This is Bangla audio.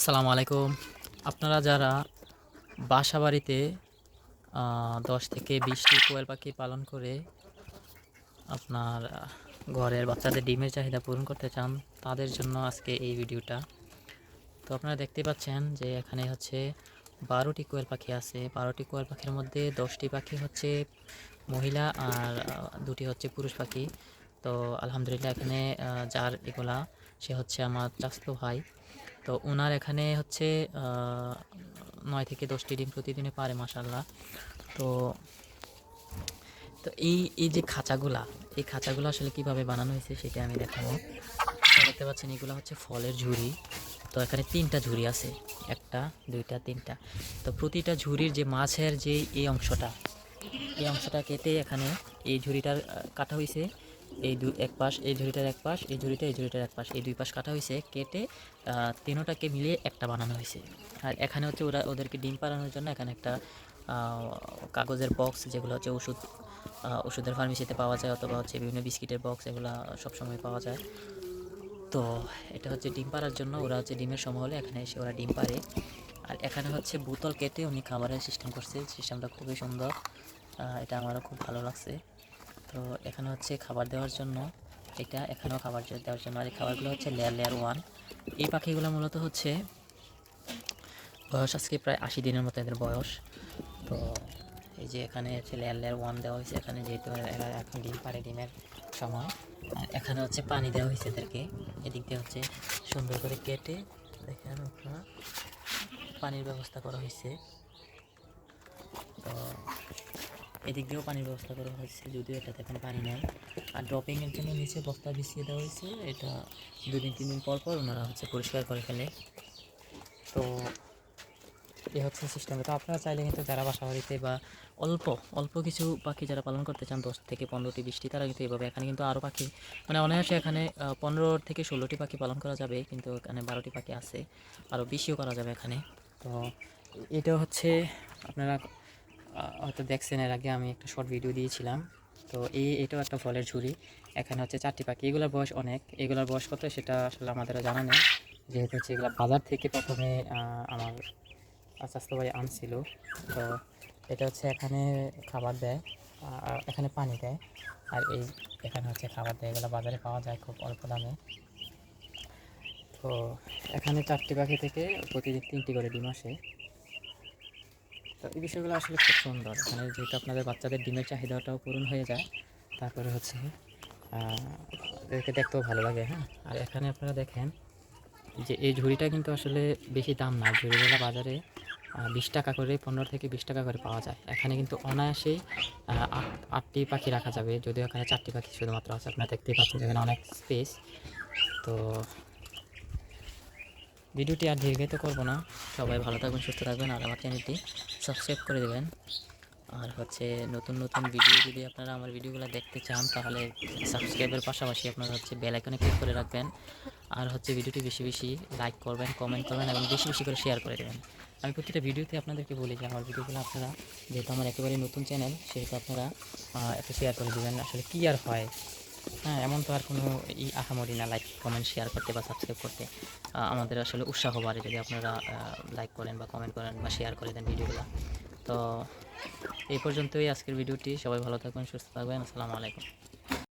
আসসালামু আলাইকুম। আপনারা যারা বাসা বাড়িতে দশ থেকে বিশটি কোয়েল পাখি পালন করে আপনার ঘরের বাচ্চাদের ডিমের চাহিদা পূরণ করতে চান, তাদের জন্য আজকে এই ভিডিওটা। তো আপনারা দেখতে পাচ্ছেন যে এখানে হচ্ছে বারোটি কোয়েল পাখি আছে। বারোটি কোয়েল পাখির মধ্যে দশটি পাখি হচ্ছে মহিলা আর দুটি হচ্ছে পুরুষ পাখি। তো আলহামদুলিল্লাহ এখানে যার এগুলা, সে হচ্ছে আমার চাস্তো ভাই। তো ওনার এখানে হচ্ছে নয় থেকে দশটি ডিম প্রতিদিনে পারে মাসাল্লাহ তো তো এই এই যে খাঁচাগুলা, এই খাঁচাগুলো আসলে কীভাবে বানানো হয়েছে সেটা আমি দেখাবো। দেখতে পাচ্ছেন, এগুলো হচ্ছে ফলের ঝুড়ি। তো এখানে তিনটা ঝুড়ি আছে, একটা, দুইটা, তিনটা। তো প্রতিটা ঝুড়ির যে মাছের যে এই অংশটা এই অংশটা কেটে এখানে এই ঝুড়িটার কাটা হয়েছে। এই দুই এক পাশ, এই ঝুড়িটার এক পাশ, এই ঝুড়িটা, এই ঝুড়িটার এক পাশ। এই দুই পাশ কাটা হয়েছে, কেটে তিনোটাকে মিলিয়ে একটা বানানো হয়েছে। আর এখানে হচ্ছে ওরা, ওদেরকে ডিম পাড়ানোর জন্য এখানে একটা কাগজের বক্স যেগুলো হচ্ছে ওষুধ ওষুধের ফার্মেসিতে পাওয়া যায় অথবা হচ্ছে বিভিন্ন বিস্কিটের বক্স এগুলো সবসময় পাওয়া যায়। তো এটা হচ্ছে ডিম পাড়ার জন্য ওরা হচ্ছে ডিমের সময় হলে এখানে এসে ওরা ডিম পারে আর এখানে হচ্ছে বোতল কেটে উনি খাবারের সিস্টেম করছে। সিস্টেমটা খুবই সুন্দর। এটা আমারও খুব ভালো লাগছে। তো এখানে হচ্ছে খাবার দেওয়ার জন্য, এটা এখানেও খাবার দেওয়ার জন্য। আর এই খাবারগুলো হচ্ছে লেয়ার লেয়ার ওয়ান এই পাখিগুলো মূলত হচ্ছে, বয়স আজকে প্রায় আশি দিনের মতো এদের বয়স। তো এই যে এখানে হচ্ছে লেয়ার লেয়ার ওয়ান দেওয়া হয়েছে, এখানে যেহেতু এরা এখন ডিম পারে ডিমের সময়। আর এখানে হচ্ছে পানি দেওয়া হয়েছে এদেরকে। এদিক দিয়ে হচ্ছে সুন্দর করে কেটে আপনারা, পানির ব্যবস্থা করা হয়েছে। এদিক দিয়েও পানির ব্যবস্থা করা হয়েছে, যদিও এটাতে এখন পানি নেই। আর ড্রপিংয়ের জন্য নিচে বস্তা বিছিয়ে দেওয়া হয়েছে, এটা দুদিন, তিন দিন পর পর ওনারা হচ্ছে পরিষ্কার করে ফেলে। তো এই হচ্ছে সিস্টেম। তো আপনারা চাইলে কিন্তু যারা বাসা বাড়িতে বা অল্প অল্প কিছু পাখি যারা পালন করতে চান, দশ থেকে পনেরোটি, বিশটি তারা কিন্তু এভাবে, এখানে কিন্তু আরও পাখি মানে অনায়াসে এখানে পনেরো থেকে ষোলোটি পাখি পালন করা যাবে, কিন্তু এখানে বারোটি পাখি আছে, আরও বেশিও করা যাবে এখানে। তো এটা হচ্ছে আপনারা হয়তো দেখছেন এর আগে আমি একটা শর্ট ভিডিও দিয়েছিলাম। তো এই, এটাও একটা ফলের ঝুড়ি। এখানে হচ্ছে চারটি পাখি। এগুলোর বয়স অনেক। এগুলোর বয়স কত সেটা আসলে আমাদের জানা নেই। যেহেতু হচ্ছে এগুলো বাজার থেকে প্রথমে আমার স্বাস্থ্য ভাই আনছিল। তো এটা হচ্ছে এখানে খাবার দেয় এখানে পানি দেয়। আর এই এখানে হচ্ছে খাবার দেয়। এগুলো বাজারে পাওয়া যায় খুব অল্প দামে। তো এখানে চারটি পাখি থেকে প্রতিদিন তিনটি করে ডিম আসে। তো এই বিষয়গুলো আসলে খুব সুন্দর। এখানে যেহেতু আপনাদের বাচ্চাদের ডিমের চাহিদাটাও পূরণ হয়ে যায়, তারপরে হচ্ছে এদেরকে দেখতেও ভালো লাগে হ্যাঁ? আর এখানে আপনারা দেখেন যে এই ঝুড়িটা কিন্তু আসলে বেশি দাম না ঝুড়িগুলো বাজারে বিশ টাকা করে, পনেরো থেকে বিশ টাকা করে পাওয়া যায়। এখানে কিন্তু অনায়াসেই আট, আটটি পাখি রাখা যাবে, যদিও এখানে চারটি পাখি শুধুমাত্র আছে, আপনারা দেখতেই পাচ্ছেন এখানে অনেক স্পেস তো ভিডিওটি আর দীর্ঘায়িত করব না। সবাই ভালো থাকবেন, সুস্থ থাকবেন, আর আমার চ্যানেলটি সাবস্ক্রাইব করে দেবেন। আর হচ্ছে নতুন নতুন ভিডিও যদি আপনারা আমার ভিডিওগুলো দেখতে চান, তাহলে সাবস্ক্রাইবের পাশাপাশি আপনারা হচ্ছে বেল আইকনে ক্লিক করে রাখবেন। আর হচ্ছে ভিডিওটি বেশি বেশি লাইক করবেন, কমেন্ট করবেন এবং বেশি বেশি করে শেয়ার করে দেবেন। আমি প্রতিটা ভিডিওতে আপনাদেরকে বলি যে, আমার ভিডিওগুলো আপনারা, যেহেতু আমার একেবারে নতুন চ্যানেল, সেহেতু আপনারা একটু শেয়ার করে দেবেন। আসলে কী আর হয়? হ্যাঁ এমন তো আর কোনো ই আহামরি না লাইক কমেন্ট শেয়ার করতে বা সাবস্ক্রাইব করতে। আমাদের আসলে উৎসাহ বাড়ে যদি আপনারা লাইক করেন বা কমেন্ট করেন বা শেয়ার করে দেন ভিডিওগুলো তো, এই পর্যন্তই আজকের ভিডিওটি। সবাই ভালো থাকবেন, সুস্থ থাকবেন। আসসালামু আলাইকুম।